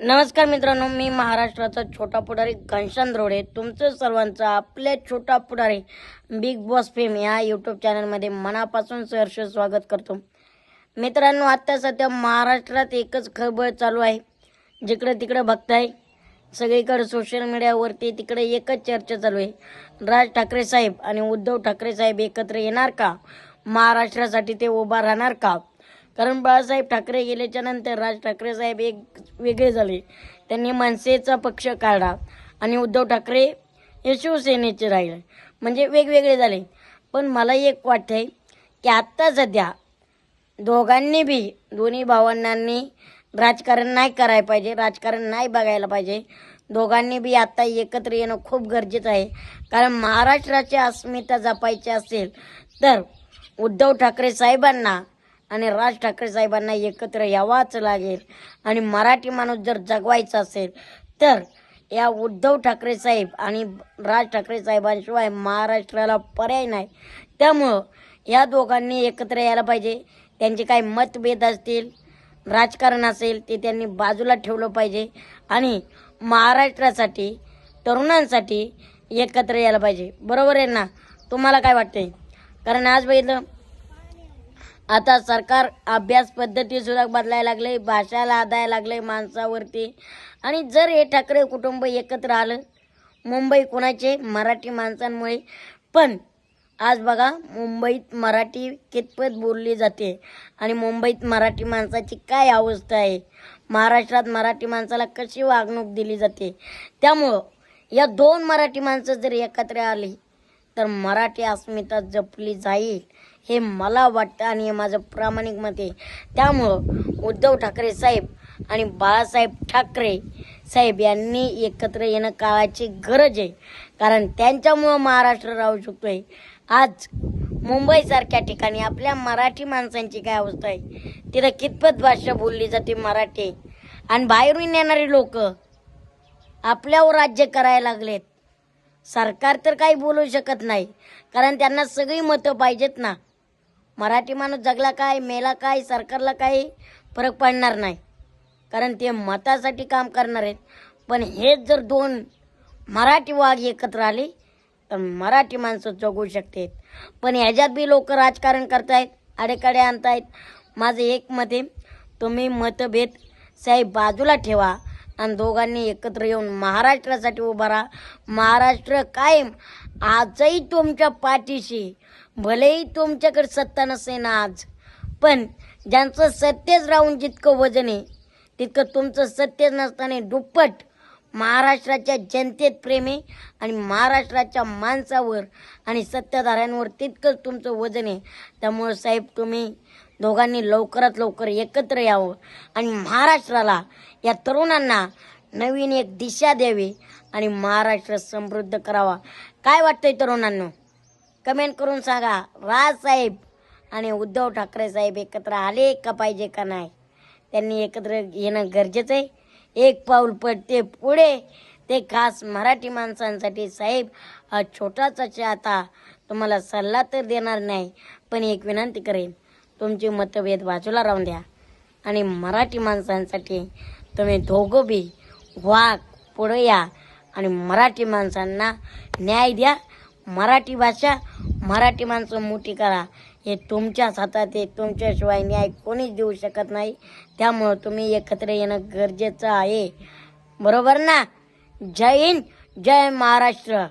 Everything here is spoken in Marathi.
नमस्कार मित्रांनो मी महाराष्ट्राचा छोटा पुढारी घनश्याम रोडे तुमचं सर्वांचं आपल्या Chhota Pudhari Bigg Boss fame या यूट्यूब चॅनलमध्ये मनापासून सहर्ष स्वागत करतो. मित्रांनो आत्ता सध्या महाराष्ट्रात एकच खळबळ चालू आहे. जिकडे तिकडे बघताय सगळीकडे सोशल मीडियावरती तिकडे एकच चर्चा चालू आहे. राज ठाकरे साहेब आणि उद्धव ठाकरे साहेब एकत्र येणार का? महाराष्ट्रासाठी ते उभा राहणार का? कारण बाळासाहेब ठाकरे गेल्याच्यानंतर राज ठाकरे साहेब एक वेगळे झाले. त्यांनी मनसेचा पक्ष काढला आणि उद्धव ठाकरे हे शिवसेनेचे राहिले. म्हणजे वेगवेगळे झाले. पण मला एक वाटतंय की आत्ता सध्या दोघांनी बी दोन्ही भावंडांनी राजकारण नाही करायला पाहिजे राजकारण नाही बघायला पाहिजे. दोघांनी बी आत्ता एकत्र येणं खूप गरजेचं आहे. कारण महाराष्ट्राची अस्मिता जपायची असेल तर उद्धव ठाकरे साहेबांना आणि राज ठाकरे साहेबांना एकत्र यावाच लागेल. आणि मराठी माणूस जर जगवायचा असेल तर या उद्धव ठाकरे साहेब आणि राज ठाकरे साहेबांशिवाय महाराष्ट्राला पर्याय नाही. त्यामुळं या दोघांनी एकत्र यायला पाहिजे. त्यांचे काही मतभेद असतील राजकारण असेल ते त्यांनी बाजूला ठेवलं पाहिजे. आणि महाराष्ट्रासाठी तरुणांसाठी एकत्र यायला पाहिजे. बरोबर आहे ना? तुम्हाला काय वाटते कारण आज बघितलं आता सरकार अभ्यास पद्धती सुद्धा बदलायला लागले भाषा लादायला लागले माणसावरती. आणि जर हे ठाकरे कुटुंब एकत्र आलं मुंबई कुणाचे? मराठी माणसांमुळे. पण आज बघा मुंबईत मराठी कितपत बोलली जाते आणि मुंबईत मराठी माणसाची काय अवस्था आहे? महाराष्ट्रात मराठी माणसाला कशी वागणूक दिली जाते? त्यामुळं या दोन मराठी माणसं जर एकत्र आली तर मराठी अस्मिता जपली जाईल. हे मला वाटतं आणि हे माझं प्रामाणिक मत आहे. त्यामुळं उद्धव ठाकरे साहेब आणि बाळासाहेब ठाकरे साहेब यांनी एकत्र येणं काळाची गरज आहे. कारण त्यांच्यामुळं महाराष्ट्र राहू शकतो आहे आज मुंबईसारख्या ठिकाणी आपल्या मराठी माणसांची काय अवस्था आहे? तिथं कितपत भाषा बोलली जाते मराठी? आणि बाहेरून येणारी लोक आपल्यावर राज्य करायला लागलेत. सरकार तर काही बोलू शकत नाही. कारण त्यांना सगळी मतं पाहिजेत ना. मराठी माणूस जगला काय मेला काय सरकारला काही फरक पडणार नाही. कारण ते मतासाठी काम करणार आहेत. पण हेच जर दोन मराठी वाघ एकत्र आले तर मराठी माणसं जगू शकते पण ह्याच्यात बी लोक राजकारण करतायत आडेकाडे आणतायत. माझं एक मत आहे तुम्ही मतभेद साहेब बाजूला ठेवा आणि दोघांनी एकत्र येऊन महाराष्ट्रासाठी उभा राहा. महाराष्ट्र कायम आजही तुमच्या पाठीशी भलेही तुमच्याकडे सत्ता नसेल आज पण ज्यांचं सत्तेच राहून जितकं वजन आहे तितकं तुमचं सत्तेच नसताना दुप्पट महाराष्ट्राच्या जनतेत प्रेम आहे आणि महाराष्ट्राच्या माणसावर आणि सत्ताधाऱ्यांवर तितकंच तुमचं वजन आहे. त्यामुळं साहेब तुम्ही दोघांनी लवकरात लवकर एकत्र यावं आणि महाराष्ट्राला या तरुणांना नवीन एक दिशा द्यावी आणि महाराष्ट्र समृद्ध करावा. काय वाटतंय तरुणांना? कमेंट करून सांगा. राज साहेब आणि उद्धव ठाकरे साहेब एकत्र आले का पाहिजे का नाही? त्यांनी एकत्र येणं गरजेचं आहे. एक पाऊल पडते पुढे. ते खास मराठी माणसांसाठी साहेब हा छोटासा आता तुम्हाला सल्ला तर देणार नाही पण एक विनंती करेन. तुमची मतभेद बाजूला राहून द्या. आणि मराठी माणसांसाठी तुम्ही दोघं बी वाघ पुढे या आणि मराठी माणसांना न्याय द्या. मराठी भाषा मराठी माणसं मोठी करा. हे तुमच्याच हातात आहे तुमच्याशिवाय न्याय कोणीच देऊ शकत नाही. त्यामुळं तुम्ही एकत्र येणं गरजेचं आहे. बरोबर ना? जय हिंद जय महाराष्ट्र.